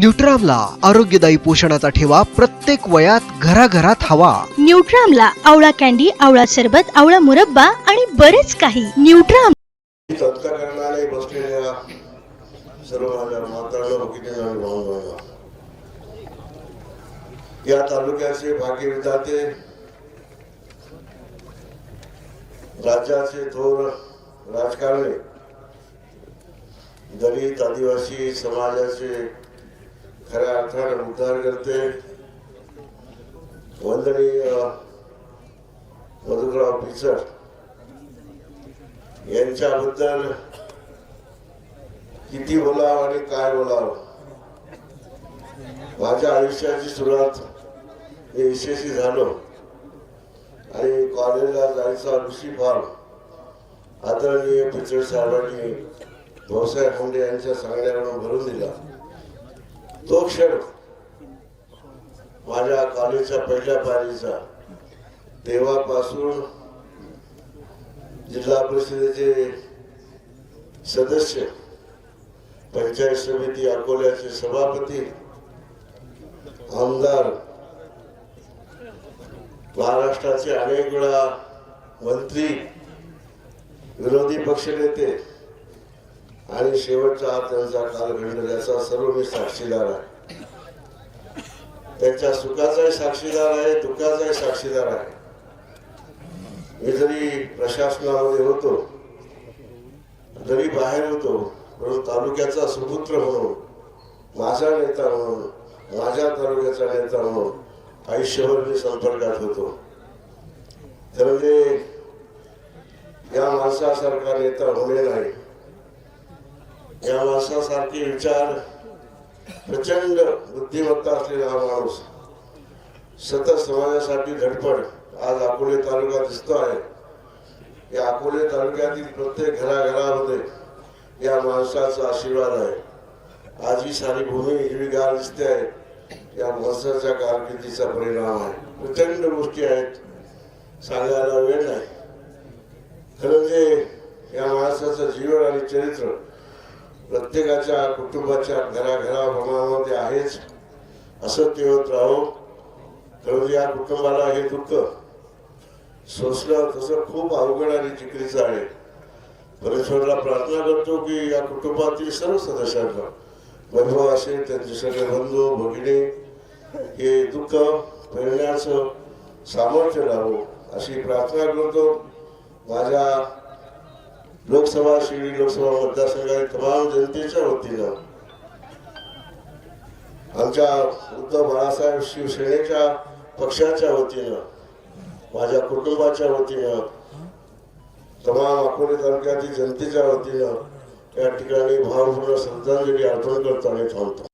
न्यूट्रामला आरोग्यदायी पोषणाचा ठेवा प्रत्येक वयात घराघरात हवा. न्यूट्रामला आवळा कॅन्डी आवळा सरबत आवळा मुरब्बा आणि बरेच काही. न्यूट्राम बसलेल्या सर्व माझ्या आणि या तालुक्याचे भाग्य विधाते राज्याचे थोर राजकारणी दलित आदिवासी समाजाचे खऱ्या अर्थाने उद्धार करते. वंदनीय मधुकराव पिचड यांच्याबद्दल किती बोलावं आणि काय बोलावं? माझ्या आयुष्याची सुरुवात मी यशस्वी झालो. आणि कॉलेजला जायचा ऋषी फॉर्म आदरणीय पिचड साहेबांनी भाऊसाहेब मुंडे यांच्या सांगण्यावरून भरून दिला. तो क्षण माझ्या कॉलेजच्या पहिल्या पारीचा तेव्हापासून जिल्हा परिषदेचे सदस्य पंचायत समिती अकोल्याचे सभापती आमदार महाराष्ट्राचे अनेक वेळा मंत्री विरोधी पक्षनेते आणि शेवटचा हा त्यांचा कालखंड याचा सर्व मी साक्षीदार आहे. त्यांच्या सुखाचाही साक्षीदार आहे दुःखाचाही साक्षीदार आहे. मी जरी प्रशासनामध्ये होतो जरी बाहेर होतो परंतु तालुक्याचा सुपुत्र म्हणून माझा नेता म्हणून माझ्या तालुक्याचा नेता म्हणून आयुष्यभर मी संपर्कात होतो. तर म्हणजे या माणसासारखा नेता होणे नाही या माणसासारखे विचार प्रचंड बुद्धिमत्ता असलेला हा माणूस सतत समाजासाठी धडपड आज अकोले तालुका दिसतो आहे. या अकोले तालुक्यातील प्रत्येक घराघरामध्ये या माणसाचा आशीर्वाद आहे. आज ही सारी भूमी हिरवीगार दिसते आहे. या माणसाच्या कारकिर्दीचा परिणाम आहे. प्रचंड गोष्टी आहेत. सांगायला वेळ नाही. खरं म्हणजे या माणसाचं जीवन आणि चरित्र प्रत्येकाच्या कुटुंबाच्या घराघराप्रमाणामध्ये आहेच. असं ते होत राहो. तर या कुटुंबाला हे दुःख. सोसलं तसं खूप अवघड आणि जिकरीचं आहे. परमेश्वरला प्रार्थना करतो की या कुटुंबातील सर्व सदस्यांना वैभव असेल त्यांचे सगळे बंधू भगिनी हे दुःख फिरण्याचं सामर्थ्य लावो अशी प्रार्थना करतो. माझ्या लोकसभा शिर्डी लोकसभा मतदारसंघातील तमाम जनतेच्या वतीनं आमच्या उद्धव बाळासाहेब शिवसेनेच्या पक्षाच्या वतीनं माझ्या कुटुंबाच्या वतीनं तमाम अकोले तालुक्यातील जनतेच्या वतीनं या ठिकाणी भावपूर्ण श्रद्धांजली अर्पण करताना थांबतो.